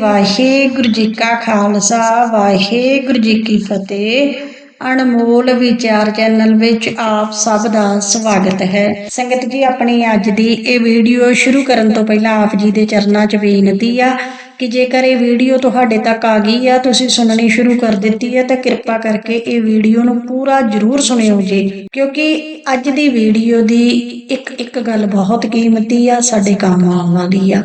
ਵਾਹਿਗੁਰੂ ਜੀ ਕਾ ਖਾਲਸਾ, ਵਾਹਿਗੁਰੂ ਜੀ ਕੀ ਫਤਿਹ। ਅਨਮੋਲ ਵਿਚਾਰ ਚੈਨਲ ਵਿੱਚ ਆਪ ਸਭ ਦਾ ਸਵਾਗਤ ਹੈ। ਸੰਗਤ ਜੀ, ਆਪਣੀ ਅੱਜ ਦੀ ਇਹ ਵੀਡੀਓ ਸ਼ੁਰੂ ਕਰਨ ਤੋਂ ਪਹਿਲਾਂ ਆਪ ਜੀ ਦੇ ਚਰਨਾਂ 'ਚ ਬੇਨਤੀ ਆ ਕਿ ਜੇਕਰ ਇਹ ਵੀਡੀਓ ਤੁਹਾਡੇ ਤੱਕ ਆ ਗਈ ਆ, ਤੁਸੀਂ ਸੁਣਨੀ ਸ਼ੁਰੂ ਕਰ ਦਿੱਤੀ ਹੈ ਤਾਂ ਕਿਰਪਾ ਕਰਕੇ ਇਹ ਵੀਡੀਓ ਨੂੰ ਪੂਰਾ ਜ਼ਰੂਰ ਸੁਣਿਓ ਜੀ। ਕਿਉਂਕਿ ਅੱਜ ਦੀ ਵੀਡੀਓ ਦੀ ਇੱਕ ਇੱਕ ਗੱਲ ਬਹੁਤ ਕੀਮਤੀ ਆ, ਸਾਡੇ ਕੰਮ ਆਉਣ ਵਾਲੀ ਆ।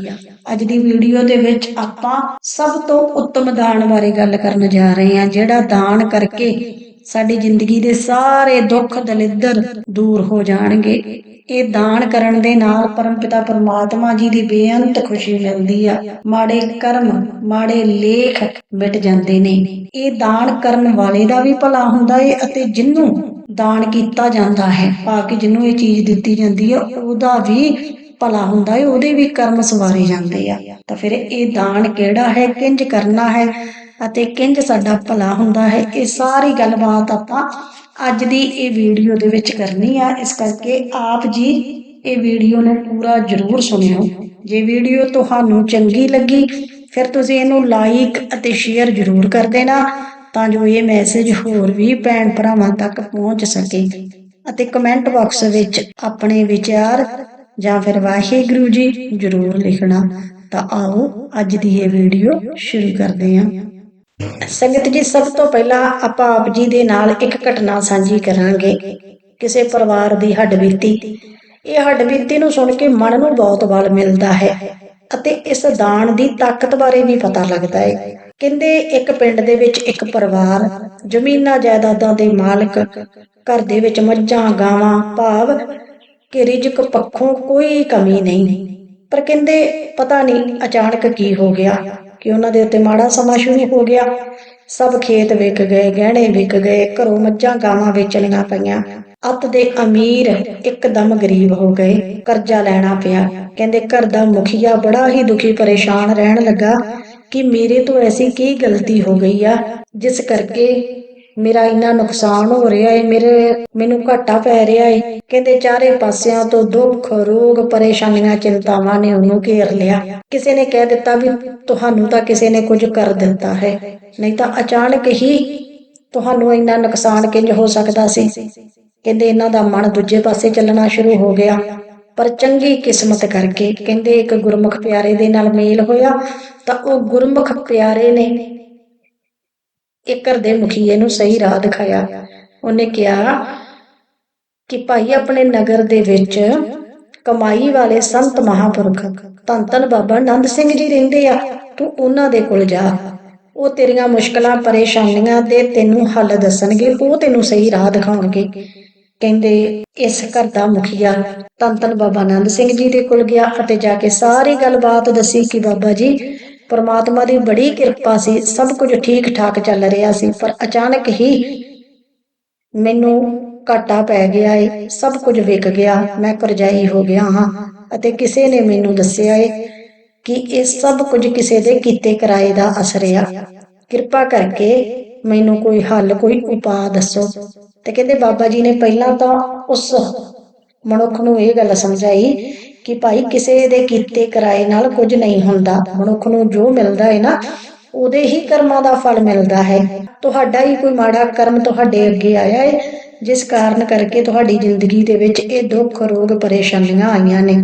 ਅੱਜ ਦੀ ਵੀਡੀਓ ਦੇ ਵਿੱਚ ਆਪਾਂ ਸਭ ਤੋਂ ਉੱਤਮ ਦਾਨ ਬਾਰੇ ਗੱਲ ਕਰਨ ਜਾ ਰਹੇ ਹਾਂ, ਜਿਹੜਾ ਦਾਨ ਕਰਕੇ ਸਾਡੀ ਜ਼ਿੰਦਗੀ ਦੇ ਸਾਰੇ ਦੁੱਖ ਦਲਿੱਦਰ ਦੂਰ ਹੋ ਜਾਣਗੇ। ਇਹ ਦਾਨ ਕਰਨ ਦੇ ਨਾਲ ਪਰਮਪਿਤਾ ਪਰਮਾਤਮਾ ਜੀ ਦੀ ਬੇਅੰਤ ਖੁਸ਼ੀ ਮਿਲਦੀ ਆ। ਮਾੜੇ ਕਰਮ, ਮਾੜੇ ਲੇਖ ਮਿਟ ਜਾਂਦੇ ਨੇ। ਇਹ ਦਾਨ ਕਰਨ ਵਾਲੇ ਦਾ ਵੀ ਭਲਾ ਹੁੰਦਾ ਏ ਅਤੇ ਜਿੰਨੂੰ ਦਾਨ ਕੀਤਾ ਜਾਂਦਾ ਹੈ ਭਾਵ ਕਿ ਜਿਹਨੂੰ ਇਹ ਚੀਜ਼ ਦਿੱਤੀ ਜਾਂਦੀ ਹੈ ਉਹਦਾ ਵੀ ਭਲਾ ਹੁੰਦਾ ਹੈ ਉਹਦੇ ਵੀ ਕਰਮ ਸਵਾਰੇ ਜਾਂਦੇ ਆ। ਤਾਂ ਫਿਰ ਇਹ ਦਾਨ ਕਿਹੜਾ ਹੈ, ਕਿੰਜ ਕਰਨਾ ਹੈ ਅਤੇ ਕਿੰਜ ਸਾਡਾ ਭਲਾ ਹੁੰਦਾ ਹੈ, ਇਹ ਸਾਰੀ ਗੱਲਬਾਤ ਆਪਾਂ ਅੱਜ ਦੀ ਇਹ ਵੀਡੀਓ ਦੇ ਵਿੱਚ ਕਰਨੀ ਆ। ਇਸ ਕਰਕੇ ਆਪ ਜੀ ਇਹ ਵੀਡੀਓ ਨੂੰ ਪੂਰਾ ਜ਼ਰੂਰ ਸੁਣਿਓ। ਜੇ ਵੀਡੀਓ ਤੁਹਾਨੂੰ ਚੰਗੀ ਲੱਗੀ, ਫਿਰ ਤੁਸੀਂ ਇਹਨੂੰ ਲਾਈਕ ਅਤੇ ਸ਼ੇਅਰ ਜ਼ਰੂਰ ਕਰ ਦੇਣਾ, ਤਾਂ ਜੋ ਇਹ ਮੈਸੇਜ ਹੋਰ ਵੀ ਭੈਣ ਭਰਾਵਾਂ ਤੱਕ ਪਹੁੰਚ ਸਕੇ। ਅਤੇ ਕਮੈਂਟ ਬਾਕਸ ਵਿੱਚ ਆਪਣੇ ਵਿਚਾਰ ਜਾਂ ਫਿਰ ਵਾਹਿਗੁਰੂ ਜੀ ਜ਼ਰੂਰ ਲਿਖਣਾ, ਤਾਂ ਆਓ ਅੱਜ ਦੀ ਇਹ ਵੀਡੀਓ ਸ਼ੁਰੂ ਕਰਦੇ ਹਾਂ। ਸੰਗਤ ਜੀ, ਸਭ ਤੋਂ ਪਹਿਲਾਂ ਆਪਾਂ ਆਪ ਜੀ ਦੇ ਨਾਲ ਇੱਕ ਘਟਨਾ ਸਾਂਝੀ ਕਰਾਂਗੇ। ਕਿਸੇ ਪਰਿਵਾਰ ਦੀ ਹੱਡਬੀਤੀ ਇਹ ਹੱਡਬੀਤੀ ਨੂੰ ਸੁਣ ਕੇ ਮਨ ਨੂੰ ਬਹੁਤ ਬਲ ਮਿਲਦਾ ਹੈ ਅਤੇ ਇਸ ਦਾਨ ਦੀ ਤਾਕਤ ਬਾਰੇ ਵੀ ਪਤਾ ਲੱਗਦਾ ਹੈ। ਕਹਿੰਦੇ ਇੱਕ ਪਿੰਡ ਦੇ ਵਿੱਚ ਇੱਕ ਪਰਿਵਾਰ ਜ਼ਮੀਨਾਂ ਜਾਇਦਾਦਾਂ ਦੇ ਮਾਲਕ ਘਰ ਦੇ ਵਿੱਚ ਮੱਝਾਂ, ਗਾਵਾਂ, ਭਾਵ ਕਿ ਰਿਜਕ ਪੱਖੋਂ ਕੋਈ ਕਮੀ ਨਹੀਂ। ਪਰ ਕਹਿੰਦੇ, ਪਤਾ ਨਹੀਂ ਅਚਾਨਕ ਕੀ ਹੋ ਗਿਆ, ਕਿ ਉਹਨਾਂ ਦੇ ਉੱਤੇ ਮਾੜਾ ਸਮਾਂ ਸ਼ੁਰੂ ਹੋ ਗਿਆ। ਸਭ ਖੇਤ ਵਿਕ ਗਏ, ਗਹਿਣੇ ਵਿਕ ਗਏ, ਘਰੋਂ ਮੱਝਾਂ ਗਾਵਾਂ ਵੇਚਣੀਆਂ ਪਈਆਂ। ਅੱਤ ਦੇ ਅਮੀਰ ਇੱਕਦਮ ਗਰੀਬ ਹੋ ਗਏ। ਕਰਜ਼ਾ ਲੈਣਾ ਪਿਆ। ਕਹਿੰਦੇ, ਘਰ ਦਾ ਮੁਖੀਆ ਬੜਾ ਹੀ ਦੁਖੀ ਪਰੇਸ਼ਾਨ ਰਹਿਣ ਲੱਗਾ ਕਿ ਮੇਰੇ ਤੋਂ ਐਸੀ ਕੀ ਗਲਤੀ ਹੋ ਗਈ ਆ, ਜਿਸ ਕਰਕੇ ਮੇਰਾ ਇੰਨਾ ਨੁਕਸਾਨ ਹੋ ਰਿਹਾ ਏ, ਮੇਰੇ, ਮੈਨੂੰ ਘਾਟਾ ਪੈ ਰਿਹਾ ਏ। ਕਹਿੰਦੇ ਚਾਰੇ ਪਾਸਿਆਂ ਤੋਂ ਦੁੱਖ, ਰੋਗ, ਪਰੇਸ਼ਾਨੀਆਂ, ਚਿੰਤਾਵਾਂ ਨੇ ਉਹਨੂੰ ਘੇਰ ਲਿਆ। ਕਿਸੇ ਨੇ ਕਹਿ ਦਿੱਤਾ ਵੀ ਤੁਹਾਨੂੰ ਤਾਂ ਕਿਸੇ ਨੇ ਕੁਝ ਕਰ ਦਿੱਤਾ ਹੈ। ਨਹੀਂ ਤਾਂ ਅਚਾਨਕ ਹੀ ਤੁਹਾਨੂੰ ਇੰਨਾ ਨੁਕਸਾਨ ਕਿੰਜ ਹੋ ਸਕਦਾ ਸੀ? ਕਹਿੰਦੇ ਇਹਨਾਂ ਦਾ ਮਨ ਦੂਜੇ ਪਾਸੇ ਚੱਲਣਾ ਸ਼ੁਰੂ ਹੋ ਗਿਆ। ਪਰ ਚੰਗੀ ਕਿਸਮਤ ਕਰਕੇ ਕਹਿੰਦੇ ਇੱਕ ਗੁਰਮੁਖ ਪਿਆਰੇ ਦੇ ਨਾਲ ਮੇਲ ਹੋਇਆ ਤਾਂ ਉਹ ਗੁਰਮੁਖ ਪਿਆਰੇ ਨੇ ਇੱਕ ਘਰ ਦੇ ਮੁਖੀਏ ਨੂੰ ਸਹੀ ਰਾਹ ਦਿਖਾਇਆ। ਉਹਨੇ ਕਿਹਾ ਕਿ ਭਾਈ ਆਪਣੇ ਨਗਰ ਦੇ ਵਿੱਚ ਕਮਾਈ ਵਾਲੇ ਸੰਤ ਮਹਾਪੁਰਖ, ਧੰਨ ਧੰਨ ਬਾਬਾ ਆਨੰਦ ਸਿੰਘ ਜੀ ਰਹਿੰਦੇ ਆ। ਤੂੰ ਉਹਨਾਂ ਦੇ ਕੋਲ ਜਾ। ਉਹ ਤੇਰੀਆਂ ਮੁਸ਼ਕਲਾਂ, ਪਰੇਸ਼ਾਨੀਆਂ ਦੇ ਤੈਨੂੰ ਹੱਲ ਦੱਸਣਗੇ। ਉਹ ਤੈਨੂੰ ਸਹੀ ਰਾਹ ਦਿਖਾਉਣਗੇ। ਕਹਿੰਦੇ, ਇਸ ਘਰ ਦਾ ਮੁਖੀਆ ਧੰਨ ਧੰਨ ਬਾਬਾ ਆਨੰਦ ਸਿੰਘ ਜੀ ਦੇ ਕੋਲ ਗਿਆ ਅਤੇ ਜਾ ਕੇ ਸਾਰੀ ਗੱਲਬਾਤ ਦੱਸੀ ਕਿ ਬਾਬਾ ਜੀ ਪਰਮਾਤਮਾ ਦੀ ਬੜੀ ਕਿਰਪਾ ਸੀ, ਸਭ ਕੁਝ ਠੀਕ ਠਾਕ ਚੱਲ ਰਿਹਾ ਸੀ, ਪਰ ਅਚਾਨਕ ਹੀ ਮੈਨੂੰ ਘਾਟਾ ਪੈ ਗਿਆ ਏ, ਸਭ ਕੁਝ ਵਿਕ ਗਿਆ, ਮੈਂ ਕਰਜ਼ਾਈ ਹੋ ਗਿਆ ਹਾਂ, ਅਤੇ ਕਿਸੇ ਨੇ ਮੈਨੂੰ ਦੱਸਿਆ ਏ ਕਿ ਇਹ ਸਭ ਕੁਝ ਕਿਸੇ ਦੇ ਕੀਤੇ ਕਿਰਾਏ ਦਾ ਅਸਰ ਆ। ਕਿਰਪਾ ਕਰਕੇ ਮੈਨੂੰ ਕੋਈ ਹੱਲ, ਕੋਈ ਉਪਾਅ ਦੱਸੋ। ਤੇ ਕਹਿੰਦੇ ਬਾਬਾ ਜੀ ਨੇ ਪਹਿਲਾਂ ਤਾਂ ਉਸ ਮਨੁੱਖ ਨੂੰ ਇਹ ਗੱਲ ਸਮਝਾਈ ਕਿ ਭਾਈ ਕਿਸੇ ਦੇ ਕੀਤੇ ਕਿਰਾਏ ਨਾਲ ਕੁਝ ਨਹੀਂ ਹੁੰਦਾ। ਮਨੁੱਖ ਨੂੰ ਜੋ ਮਿਲਦਾ ਹੈ ਨਾ, ਉਹਦੇ ਹੀ ਕਰਮਾਂ ਦਾ ਫਲ ਮਿਲਦਾ ਹੈ। ਤੁਹਾਡਾ ਹੀ ਕੋਈ ਮਾੜਾ ਕਰਮ ਤੁਹਾਡੇ ਅੱਗੇ ਆਇਆ ਹੈ ਜਿਸ ਕਾਰਨ ਕਰਕੇ ਤੁਹਾਡੀ ਜ਼ਿੰਦਗੀ ਦੇ ਵਿੱਚ ਇਹ ਦੁੱਖ, ਰੋਗ, ਪਰੇਸ਼ਾਨੀਆਂ ਆਈਆਂ ਨੇ।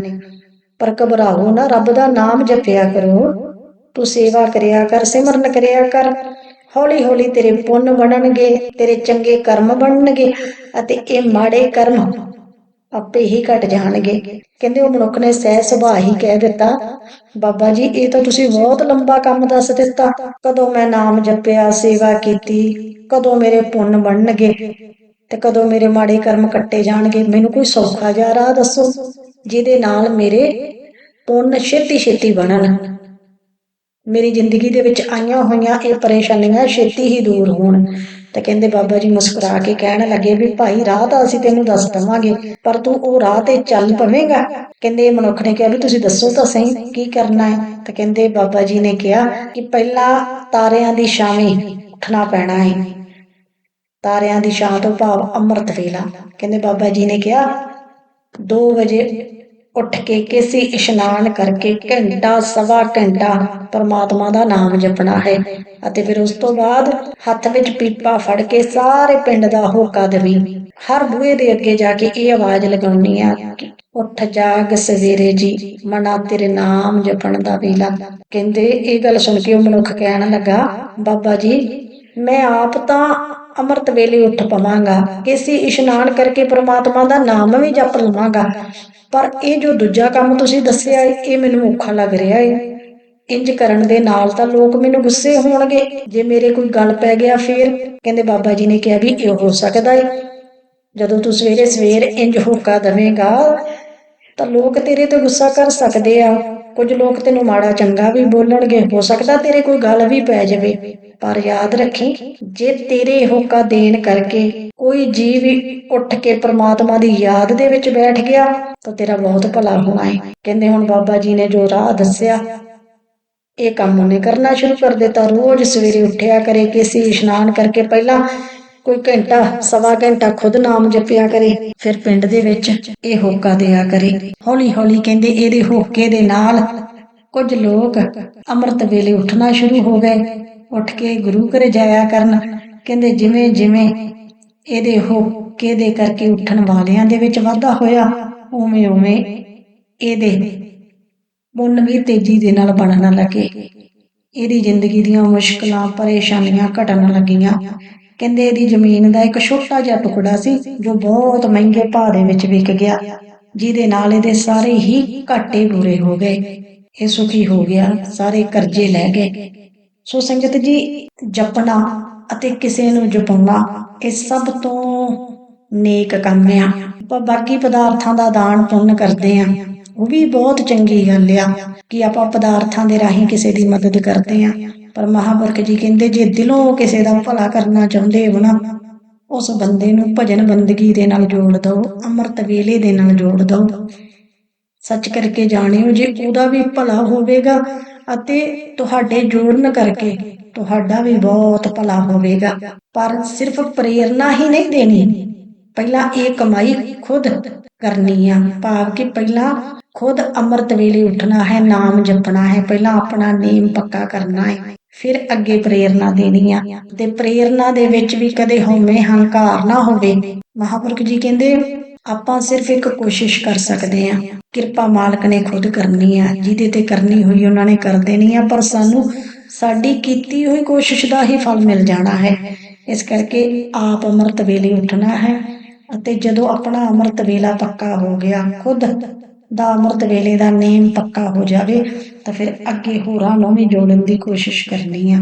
ਪਰ ਘਬਰਾਓ ਨਾ, ਰੱਬ ਦਾ ਨਾਮ ਜਪਿਆ ਕਰੋ। ਤੂੰ ਸੇਵਾ ਕਰਿਆ ਕਰ, ਸਿਮਰਨ ਕਰਿਆ ਕਰ। ਹੌਲੀ ਹੌਲੀ ਤੇਰੇ ਪੁੰਨ ਬਣਨਗੇ, ਤੇਰੇ ਚੰਗੇ ਕਰਮ ਬਣਨਗੇ ਅਤੇ ਇਹ ਮਾੜੇ ਕਰਮ ਆਪੇ ਹੀ ਘਟ ਜਾਣਗੇ। ਕਹਿੰਦੇ ਉਹ ਮਨੁੱਖ ਨੇ ਸਹਿ ਸੁਭਾਅ ਹੀ ਕਹਿ ਦਿੱਤਾ, ਬਾਬਾ ਜੀ, ਇਹ ਤਾਂ ਤੁਸੀਂ ਬਹੁਤ ਲੰਬਾ ਕੰਮ ਦੱਸ ਦਿੱਤਾ। ਕਦੋਂ ਮੈਂ ਨਾਮ ਜਪਿਆ, ਸੇਵਾ ਕੀਤੀ, ਕਦੋਂ ਮੇਰੇ ਪੁੰਨ ਬਣਨਗੇ ਤੇ ਕਦੋਂ ਮੇਰੇ ਮਾੜੇ ਕਰਮ ਕੱਟੇ ਜਾਣਗੇ। ਮੈਨੂੰ ਕੋਈ ਸੌਖਾ ਜਿਹਾ ਰਾਹ ਦੱਸੋ, ਜਿਹਦੇ ਨਾਲ ਮੇਰੇ ਪੁੰਨ ਛੇਤੀ ਛੇਤੀ ਬਣਨ। ਮੇਰੀ ਜ਼ਿੰਦਗੀ ਦੇ ਵਿੱਚ ਆਈਆਂ ਹੋਈਆਂ ਇਹ ਪਰੇਸ਼ਾਨੀਆਂ ਛੇਤੀ ਹੀ ਦੂਰ ਹੋਣ। ਤਾਂ ਕਹਿੰਦੇ ਬਾਬਾ ਜੀ ਮੁਸਕਰਾ ਕੇ ਕਹਿਣ ਲੱਗੇ ਵੀ, ਭਾਈ, ਰਾਹ ਤਾਂ ਅਸੀਂ ਤੈਨੂੰ ਦੱਸ ਦਵਾਂਗੇ, ਪਰ ਤੂੰ ਉਹ ਰਾਹ ਤੇ ਚੱਲ ਪਵੇਂਗਾ? ਕਹਿੰਦੇ ਮਨੁੱਖ ਨੇ ਕਿਹਾ ਵੀ, ਤੁਸੀਂ ਦੱਸੋ ਤਾਂ ਸਹੀ, ਕੀ ਕਰਨਾ ਹੈ? ਤਾਂ ਕਹਿੰਦੇ ਬਾਬਾ ਜੀ ਨੇ ਕਿਹਾ ਕਿ ਪਹਿਲਾਂ ਤਾਰਿਆਂ ਦੀ ਛਾਵੇਂ ਉੱਠਣਾ ਪੈਣਾ ਹੈ ਤਾਰਿਆਂ ਦੀ ਛਾਂ ਤੋਂ ਭਾਵ ਅੰਮ੍ਰਿਤ ਵੇਲਾ। ਕਹਿੰਦੇ ਬਾਬਾ ਜੀ ਨੇ ਕਿਹਾ 2 ਵਜੇ ਉੱਠ ਕੇ ਕਿਸੇ ਇਸ਼ਨਾਨ ਕਰਕੇ ਘੰਟਾ, ਸਵਾ ਘੰਟਾ ਪਰਮਾਤਮਾ ਦਾ ਨਾਮ ਜਪਣਾ ਹੈ ਅਤੇ ਫਿਰ ਉਸ ਤੋਂ ਬਾਅਦ ਹੱਥ ਵਿੱਚ ਪੀਪਾ ਫੜ ਕੇ ਸਾਰੇ ਪਿੰਡ ਦਾ ਹੋਕਾ ਦੇਵੀ। ਹਰ ਬੂਹੇ ਦੇ ਅੱਗੇ ਜਾ ਕੇ ਇਹ ਆਵਾਜ਼ ਲਗਾਉਣੀ ਆ ਉੱਠ ਜਾਗ ਸਵੇਰੇ ਜੀ, ਮਨਾ ਤੇਰੇ ਨਾਮ ਜਪਣ ਦਾ ਵੇਲਾ। ਕਹਿੰਦੇ ਇਹ ਗੱਲ ਸੁਣ ਕੇ ਉਹ ਮਨੁੱਖ ਕਹਿਣ ਲੱਗਾ, ਬਾਬਾ ਜੀ ਮੈਂ ਆਪ ਤਾਂ ਅੰਮ੍ਰਿਤ ਵੇਲੇ ਉੱਠ ਪਵਾਂਗਾ ਕਿਸੇ ਇਸ਼ਨਾਨ ਕਰਕੇ ਪ੍ਰਮਾਤਮਾ ਦਾ ਨਾਮ ਵੀ ਜਪ ਲਵਾਂਗਾ। ਪਰ ਇਹ ਜੋ ਦੂਜਾ ਕੰਮ ਤੁਸੀਂ ਦੱਸਿਆ ਏ, ਇਹ ਮੈਨੂੰ ਔਖਾ ਲੱਗ ਰਿਹਾ ਹੈ ਇੰਜ ਕਰਨ ਦੇ ਨਾਲ ਤਾਂ ਲੋਕ ਮੈਨੂੰ ਗੁੱਸੇ ਹੋਣਗੇ। ਜੇ ਮੇਰੇ ਕੋਈ ਗੱਲ ਪੈ ਗਿਆ ਫੇਰ ਕਹਿੰਦੇ ਬਾਬਾ ਜੀ ਨੇ ਕਿਹਾ ਵੀ ਇਹ ਹੋ ਸਕਦਾ ਹੈ ਜਦੋਂ ਤੂੰ ਸਵੇਰੇ ਸਵੇਰ ਇੰਜ ਹੋਕਾ ਦਵੇਂਗਾ ਤਾਂ ਲੋਕ ਤੇਰੇ ਤੇ ਗੁੱਸਾ ਕਰ ਸਕਦੇ ਆ। ਕੁਝ ਲੋਕ ਤੈਨੂੰ ਮਾੜਾ ਚੰਗਾ ਵੀ ਬੋਲਣਗੇ, ਹੋ ਸਕਦਾ ਤੇਰੇ ਕੋਈ ਗੱਲ ਵੀ ਪੈ ਜਾਵੇ। ਪਰ ਯਾਦ ਰੱਖੀ, ਜੇ ਤੇਰੇ ਹੋਕਾ ਦੇਣ ਕਰਕੇ ਕੋਈ ਜੀਵ ਉੱਠ ਕੇ ਪ੍ਰਮਾਤਮਾ ਦੀ ਯਾਦ ਦੇ ਵਿੱਚ ਬੈਠ ਗਿਆ, ਤਾਂ ਤੇਰਾ ਬਹੁਤ ਭਲਾ ਹੋਣਾ ਹੈ ਕਹਿੰਦੇ ਹੁਣ ਬਾਬਾ ਜੀ ਨੇ ਜੋ ਰਾਹ ਦੱਸਿਆ, ਇਹ ਕੰਮ ਉਹਨੇ ਕਰਨਾ ਸ਼ੁਰੂ ਕਰ ਦਿੱਤਾ। ਰੋਜ਼ ਸਵੇਰੇ ਉੱਠਿਆ ਕਰੇ ਕਿਸੇ ਇਸ਼ਨਾਨ ਕਰਕੇ ਪਹਿਲਾਂ ਕੋਈ ਘੰਟਾ, ਸਵਾ ਘੰਟਾ ਖੁਦ ਨਾਮ ਜਪਿਆ ਕਰੇ, ਫਿਰ ਪਿੰਡ ਦੇ ਵਿੱਚ ਇਹ ਹੋਕਾ ਦਿਆ ਕਰੇ। ਹੌਲੀ ਹੌਲੀ ਕਹਿੰਦੇ ਇਹਦੇ ਹੋਕੇ ਦੇ ਨਾਲ ਕੁਝ ਲੋਕ ਅੰਮ੍ਰਿਤ ਵੇਲੇ ਉੱਠਣਾ ਸ਼ੁਰੂ ਹੋ ਗਏ। ਉੱਠ ਕੇ ਗੁਰੂ ਘਰੇ ਜਾਇਆ ਕਰਨ। ਕਹਿੰਦੇ ਜਿਵੇਂ ਜਿਵੇਂ ਇਹਦੇ ਹੋਕੇ ਦੇ ਕਰਕੇ ਉੱਠਣ ਵਾਲਿਆਂ ਦੇ ਵਿੱਚ ਵਾਧਾ ਹੋਇਆ, ਉਵੇਂ ਉਵੇਂ ਇਹਦੇ ਪੁੰਨ ਵੀ ਤੇਜ਼ੀ ਦੇ ਨਾਲ ਬਣਨ ਲੱਗੇ। ਇਹਦੀ ਜ਼ਿੰਦਗੀ ਦੀਆਂ ਮੁਸ਼ਕਲਾਂ, ਪਰੇਸ਼ਾਨੀਆਂ ਘਟਣ ਲੱਗੀਆਂ। ਕਹਿੰਦੇ ਇਹਦੀ ਜ਼ਮੀਨ ਦਾ ਇੱਕ ਛੋਟਾ ਜਿਹਾ ਟੁਕੜਾ ਸੀ, ਜੋ ਬਹੁਤ ਮਹਿੰਗੇ ਭਾਅ ਦੇ ਵਿੱਚ ਵਿਕ ਗਿਆ। ਜਿਹਦੇ ਨਾਲ ਇਹਦੇ ਸਾਰੇ ਹੀ ਘਾਟੇ ਪੂਰੇ ਹੋ ਗਏ। ਇਹ ਸੁਖੀ ਹੋ ਗਿਆ, ਸਾਰੇ ਕਰਜ਼ੇ ਲੈ ਗਏ। ਸੋ ਸੰਗਤ ਜੀ, ਜਪਣਾ ਅਤੇ ਕਿਸੇ ਨੂੰ ਜਪਾਉਣਾ, ਇਹ ਸਭ ਤੋਂ ਨੇਕ ਕੰਮ ਆ। ਆਪਾਂ ਬਾਕੀ ਪਦਾਰਥਾਂ ਦਾ ਦਾਨ ਪੁੰਨ ਕਰਦੇ ਆ। ਉਹ ਵੀ ਬਹੁਤ ਚੰਗੀ ਗੱਲ ਆ ਕਿ ਆਪਾਂ ਪਦਾਰਥਾਂ ਦੇ ਰਾਹੀਂ ਕਿਸੇ ਦੀ ਮਦਦ ਕਰਦੇ ਆ ਪਰ ਮਹਾਂਪੁਰਖ ਜੀ ਕਹਿੰਦੇ, ਜੇ ਦਿਲੋਂ ਕਿਸੇ ਦਾ ਭਲਾ ਕਰਨਾ ਚਾਹੁੰਦੇ ਹੋ ਨਾ, ਉਸ ਬੰਦੇ ਨੂੰ ਭਜਨ ਬੰਦਗੀ ਦੇ ਨਾਲ ਜੋੜ ਦਿਓ, ਅੰਮ੍ਰਿਤ ਵੇਲੇ ਦੇ ਨਾਲ ਜੋੜ ਦਿਓ। ਸੱਚ ਕਰਕੇ ਜਾਣਿਓ, ਜੇ ਉਹਦਾ ਵੀ ਭਲਾ ਹੋਵੇਗਾ ਅਤੇ ਤੁਹਾਡੇ ਜੋੜਨ ਕਰਕੇ ਤੁਹਾਡਾ ਵੀ ਬਹੁਤ ਭਲਾ ਹੋਵੇਗਾ। ਪਰ ਸਿਰਫ ਪ੍ਰੇਰਣਾ ਹੀ ਨਹੀਂ ਦੇਣੀ। ਪਹਿਲਾਂ ਇਹ ਕਮਾਈ ਖੁਦ ਕਰਨੀ ਆ। ਭਾਵ ਕਿ ਪਹਿਲਾਂ ਖੁਦ ਅੰਮ੍ਰਿਤ ਵੇਲੇ ਉੱਠਣਾ ਹੈ, ਨਾਮ ਜਪਣਾ ਹੈ, ਪਹਿਲਾਂ ਆਪਣਾ ਨੇਮ ਪੱਕਾ ਕਰਨਾ ਹੈ, ਫਿਰ ਅੱਗੇ ਪ੍ਰੇਰਣਾ ਦੇਣੀ ਆ। ਤੇ ਪ੍ਰੇਰਣਾ ਦੇ ਵਿੱਚ ਵੀ ਕਦੇ ਹਉਮੈ ਹੰਕਾਰ ਨਾ ਹੋਵੇ। ਮਹਾਪੁਰਖ ਜੀ ਕਹਿੰਦੇ, ਆਪਾਂ ਸਿਰਫ ਇੱਕ ਕੋਸ਼ਿਸ਼ ਕਰ ਸਕਦੇ ਆ। ਕਿਰਪਾ ਮਾਲਕ ਨੇ ਖੁਦ ਕਰਨੀ ਆ। ਜਿਹਦੇ ਤੇ ਕਰਨੀ ਹੋਈ ਉਹਨਾਂ ਨੇ ਕਰ ਦੇਣੀ ਆ। ਪਰ ਸਾਨੂੰ ਸਾਡੀ ਕੀਤੀ ਹੋਈ ਕੋਸ਼ਿਸ਼ ਦਾ ਹੀ ਫਲ ਮਿਲ ਜਾਣਾ ਹੈ। ਇਸ ਕਰਕੇ ਆਪ ਅੰਮ੍ਰਿਤ ਵੇਲੇ ਉੱਠਣਾ ਹੈ। ਅਤੇ ਜਦੋਂ ਆਪਣਾ ਅੰਮ੍ਰਿਤ ਵੇਲਾ ਪੱਕਾ ਹੋ ਗਿਆ, ਖੁਦ ਦਾ ਅੰਮ੍ਰਿਤ ਵੇਲੇ ਦਾ ਨੇਮ ਪੱਕਾ ਹੋ ਜਾਵੇ, ਤਾਂ ਫਿਰ ਅੱਗੇ ਹੋਰਾਂ ਨੂੰ ਵੀ ਜੋੜਨ ਦੀ ਕੋਸ਼ਿਸ਼ ਕਰਨੀ ਆ।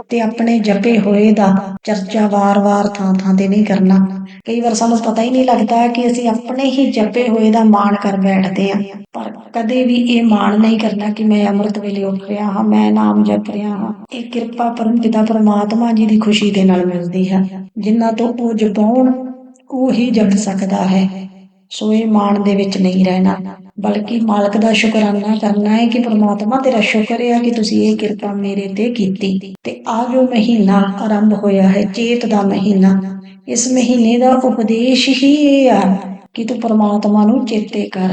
ਅਤੇ ਆਪਣੇ ਜਪੇ ਹੋਏ ਦਾ ਚਰਚਾ ਵਾਰ-ਵਾਰ ਥਾਂ-ਥਾਂ ਤੇ ਨਹੀਂ ਕਰਨਾ। ਕਈ ਵਾਰ ਸਾਨੂੰ ਪਤਾ ਹੀ ਨਹੀਂ ਲੱਗਦਾ ਕਿ ਅਸੀਂ ਆਪਣੇ ਹੀ ਜਪੇ ਹੋਏ ਦਾ ਮਾਣ ਕਰ ਬੈਠਦੇ ਆ। ਪਰ ਕਦੇ ਵੀ ਇਹ ਮਾਣ ਨਹੀਂ ਕਰਨਾ ਕਿ ਮੈਂ ਅੰਮ੍ਰਿਤ ਵੇਲੇ ਉੱਠ ਰਿਹਾ ਹਾਂ, ਮੈਂ ਨਾਮ ਜਪ ਰਿਹਾ ਹਾਂ। ਇਹ ਕਿਰਪਾ ਪਰਮ ਪਿਤਾ ਪਰਮਾਤਮਾ ਜੀ ਦੀ ਖੁਸ਼ੀ ਦੇ ਨਾਲ ਮਿਲਦੀ ਹੈ। ਜਿਨ੍ਹਾਂ ਤੋਂ ਉਹ ਜਪਾਉਣ ਉਹ ਹੀ ਜਪ ਸਕਦਾ ਹੈ। ਸੋ ਇਹ ਮਾਣ ਦੇ ਵਿੱਚ ਨਹੀਂ ਰਹਿਣਾ। ਬਲਕਿ ਮਾਲਕ ਦਾ ਸ਼ੁਕਰਾਨਾ ਕਰਨਾ ਹੈ ਕਿ ਪ੍ਰਮਾਤਮਾ ਤੇਰਾ ਸ਼ੁਕਰ ਹੈ ਕਿ ਤੁਸੀਂ ਇਹ ਕਿਰਪਾ ਮੇਰੇ ਤੇ ਕੀਤੀ। ਤੇ ਆ ਜੋ ਮਹੀਨਾ ਆਰੰਭ ਹੋਇਆ ਹੈ, ਚੇਤ ਦਾ ਮਹੀਨਾ। ਇਸ ਮਹੀਨੇ ਦਾ ਉਪਦੇਸ਼ ਹੀ ਇਹ ਆ ਕਿ ਤੂੰ ਪ੍ਰਮਾਤਮਾ ਨੂੰ ਚੇਤੇ ਕਰ।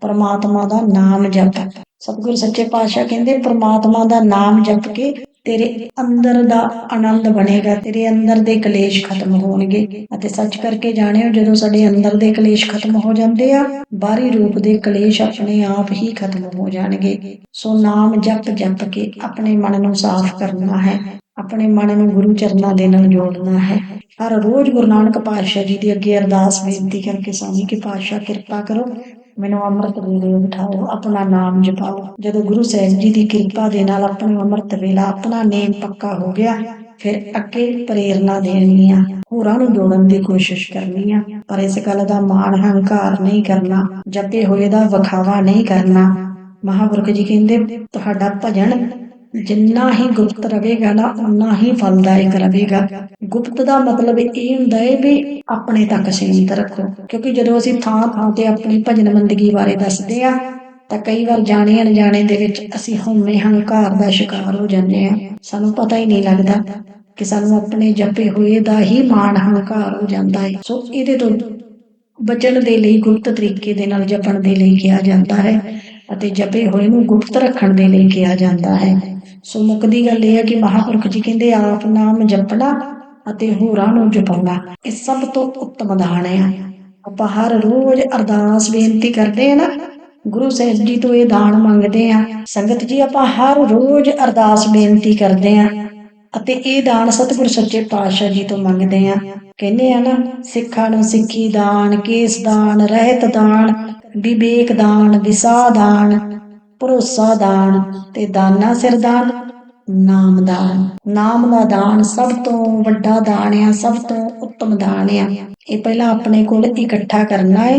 ਪ੍ਰਮਾਤਮਾ ਦਾ ਨਾਮ ਜਪ। ਸਤਿਗੁਰ ਸੱਚੇ ਪਾਤਸ਼ਾਹ ਕਹਿੰਦੇ, ਪ੍ਰਮਾਤਮਾ ਦਾ ਨਾਮ ਜਪ ਕੇ ਤੇਰੇ ਅੰਦਰ ਦਾ ਆਨੰਦ ਬਣੇਗਾ, ਤੇਰੇ ਅੰਦਰ ਦੇ ਕਲੇਸ਼ ਖਤਮ ਹੋਣਗੇ। ਅਤੇ ਸੱਚ ਕਰਕੇ ਜਾਣਿਓ, ਜਦੋਂ ਸਾਡੇ ਅੰਦਰ ਦੇ ਕਲੇਸ਼ ਖਤਮ ਹੋ ਜਾਂਦੇ ਆ, ਬਾਹਰੀ ਰੂਪ ਦੇ ਕਲੇਸ਼ ਆਪਣੇ ਆਪ ਹੀ ਖਤਮ ਹੋ ਜਾਣਗੇ। ਸੋ ਨਾਮ ਜਪ ਜਪ ਕੇ ਆਪਣੇ ਮਨ ਨੂੰ ਸਾਫ਼ ਕਰਨਾ ਹੈ, ਆਪਣੇ ਮਨ ਨੂੰ ਗੁਰੂ ਚਰਨਾਂ ਦੇ ਨਾਲ ਜੋੜਨਾ ਹੈ। ਹਰ ਰੋਜ਼ ਗੁਰੂ ਨਾਨਕ ਪਾਤਸ਼ਾਹ ਜੀ ਦੀ ਅੱਗੇ ਅਰਦਾਸ ਬੇਨਤੀ ਕਰਕੇ ਸਾਨੀ ਕਿ ਪਾਤਸ਼ਾਹ, ਕਿਰਪਾ ਕਰੋ ਮੈਨੂੰ ਅੰਮ੍ਰਿਤ ਵੇਲੇ ਬਿਠਾਓ, ਆਪਣਾ ਨਾਮ ਜਪਾਓ। ਜਦੋਂ ਗੁਰੂ ਸਾਹਿਬ ਜੀ ਦੀ ਕਿਰਪਾ ਦੇ ਨਾਲ ਆਪਣਾ ਅੰਮ੍ਰਿਤ ਵੇਲਾ, ਆਪਣਾ ਨੇਮ ਪੱਕਾ ਹੋ ਗਿਆ, ਫਿਰ ਅੱਗੇ ਪ੍ਰੇਰਣਾ ਦੇਣੀ ਆ। ਹੋਰਾਂ ਨੂੰ ਜੋੜਨ ਦੀ ਕੋਸ਼ਿਸ਼ ਕਰਨੀ ਆ, ਪਰ ਇਸ ਗੱਲ ਦਾ ਮਾਣ ਹੰਕਾਰ ਨਹੀਂ ਕਰਨਾ, ਜਪੇ ਹੋਏ ਦਾ ਵਿਖਾਵਾ ਨਹੀਂ ਕਰਨਾ। ਮਹਾਪੁਰਖ ਜੀ ਕਹਿੰਦੇ, ਤੁਹਾਡਾ ਭਜਨ ਜਿੰਨਾ ਹੀ ਗੁਪਤ ਰਹੇਗਾ ਨਾ ਉਨਾ ਹੀ ਫਲਦਾਇਕ ਰਹੇਗਾ। ਗੁਪਤ ਦਾ ਮਤਲਬ ਇਹ ਹੁੰਦਾ ਹੈ ਵੀ ਆਪਣੇ ਤੱਕ ਸੀਮਿਤ ਰੱਖੋ। ਕਿਉਂਕਿ ਜਦੋਂ ਅਸੀਂ ਥਾਂ ਥਾਂ ਤੇ ਆਪਣੀ ਭਜਨ ਬੰਦਗੀ ਬਾਰੇ ਦੱਸਦੇ ਆ, ਤਾਂ ਕਈ ਵਾਰ ਜਾਣੇ ਅਣਜਾਣੇ ਦੇ ਵਿੱਚ ਅਸੀਂ ਹਉਮੈ ਹੰਕਾਰ ਦਾ ਸ਼ਿਕਾਰ ਹੋ ਜਾਂਦੇ ਆ। ਸਾਨੂੰ ਪਤਾ ਹੀ ਨਹੀਂ ਲੱਗਦਾ ਕਿ ਸਾਨੂੰ ਆਪਣੇ ਜਪੇ ਹੋਏ ਦਾ ਹੀ ਮਾਣ ਹੰਕਾਰ ਹੋ ਜਾਂਦਾ ਹੈ ਸੋ ਇਹਦੇ ਤੋਂ ਬਚਣ ਦੇ ਲਈ ਗੁਪਤ ਤਰੀਕੇ ਦੇ ਨਾਲ ਜਪਣ ਦੇ ਲਈ ਕਿਹਾ ਜਾਂਦਾ ਹੈ ਅਤੇ ਜਪੇ ਹੋਏ ਨੂੰ ਗੁਪਤ ਰੱਖਣ ਦੇ ਲਈ ਕਿਹਾ ਜਾਂਦਾ ਹੈ। ਸੋ ਮੁੱਕਦੀ ਗੱਲ ਇਹ ਹੈ ਕਿ ਮਹਾਪੁਰਖ ਜੀ ਕਹਿੰਦੇ, ਆਪ ਨਾਮ ਜਪਣਾ ਅਤੇ ਹੋਰਾਂ ਨੂੰ ਜਪਾਉਣਾ, ਇਹ ਸਭ ਤੋਂ ਉੱਤਮ ਦਾਨ ਹੈ। ਆਪਾਂ ਹਰ ਰੋਜ਼ ਅਰਦਾਸ ਬੇਨਤੀ ਕਰਦੇ ਆ ਨਾ, ਗੁਰੂ ਸਾਹਿਬ ਜੀ ਤੋਂ ਇਹ ਦਾਨ ਮੰਗਦੇ ਆ ਸੰਗਤ ਜੀ, ਆਪਾਂ ਹਰ ਰੋਜ਼ ਅਰਦਾਸ ਬੇਨਤੀ ਕਰਦੇ ਆ ਅਤੇ ਇਹ ਦਾਨ ਸਤਿਗੁਰ ਸੱਚੇ ਪਾਤਸ਼ਾਹ ਜੀ ਤੋਂ ਮੰਗਦੇ ਆ ਕਹਿੰਦੇ ਆ ਨਾ, ਸਿੱਖਾਂ ਨੂੰ ਸਿੱਖੀ ਦਾਨ, ਕੇਸ ਦਾਨ, ਰਹਿਤ ਦਾਨ, ਵਿਵੇਕ ਦਾਨ, ਵਿਸਾ ਦਾਨ ਭਰੋਸਾ ਦਾਨ ਤੇ ਦਾਨਾ ਸਿਰ ਨਾਮ ਦਾਨ। ਨਾਮ ਦਾ ਦਾਨ ਸਭ ਤੋਂ ਵੱਡਾ ਦਾਨ ਆ, ਸਭ ਤੋਂ ਉੱਤਮ ਦਾਨ ਆ। ਇਹ ਪਹਿਲਾਂ ਆਪਣੇ ਕੋਲ ਇਕੱਠਾ ਕਰਨਾ ਹੈ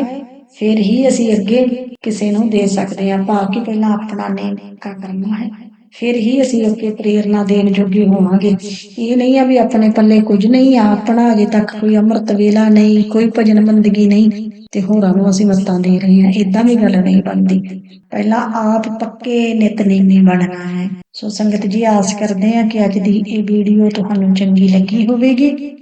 ਫਿਰ ਹੀ ਅਸੀਂ ਅੱਗੇ ਕਿਸੇ ਨੂੰ ਦੇ ਸਕਦੇ ਹਾਂ ਭਾਵ ਕਿ ਪਹਿਲਾਂ ਆਪਣਾ ਨੇਮ ਪੱਕਾ ਕਰਨਾ ਹੈ। ਫਿਰ ਹੀ ਅਸੀਂ ਅੱਗੇ ਪ੍ਰੇਰਣਾ ਦੇਣ ਜੋਗੇ ਹੋਵਾਂਗੇ। ਇਹ ਨਹੀਂ ਆ ਵੀ ਆਪਣੇ ਪੱਲੇ ਕੁਝ ਨਹੀਂ ਆ, ਆਪਣਾ ਅਜੇ ਤੱਕ ਕੋਈ ਅੰਮ੍ਰਿਤ ਵੇਲਾ ਨਹੀਂ, ਕੋਈ ਭਜਨ ਬੰਦਗੀ ਨਹੀਂ। ਤੇ ਹੋਰਾਂ ਨੂੰ ਅਸੀਂ ਮੱਤਾਂ ਦੇ ਰਹੇ ਹਾਂ ਇਦਾਂ ਵੀ ਗੱਲ ਨਹੀਂ ਬਣਦੀ। ਪਹਿਲਾਂ ਆਪ ਪੱਕੇ ਨਿਤਨੇਮੀ ਬਣਨਾ ਹੈ। ਸੋ ਸੰਗਤ ਜੀ, ਆਸ ਕਰਦੇ ਹਾਂ ਕਿ ਅੱਜ ਦੀ ਇਹ ਵੀਡੀਓ ਤੁਹਾਨੂੰ ਚੰਗੀ ਲੱਗੀ ਹੋਵੇਗੀ।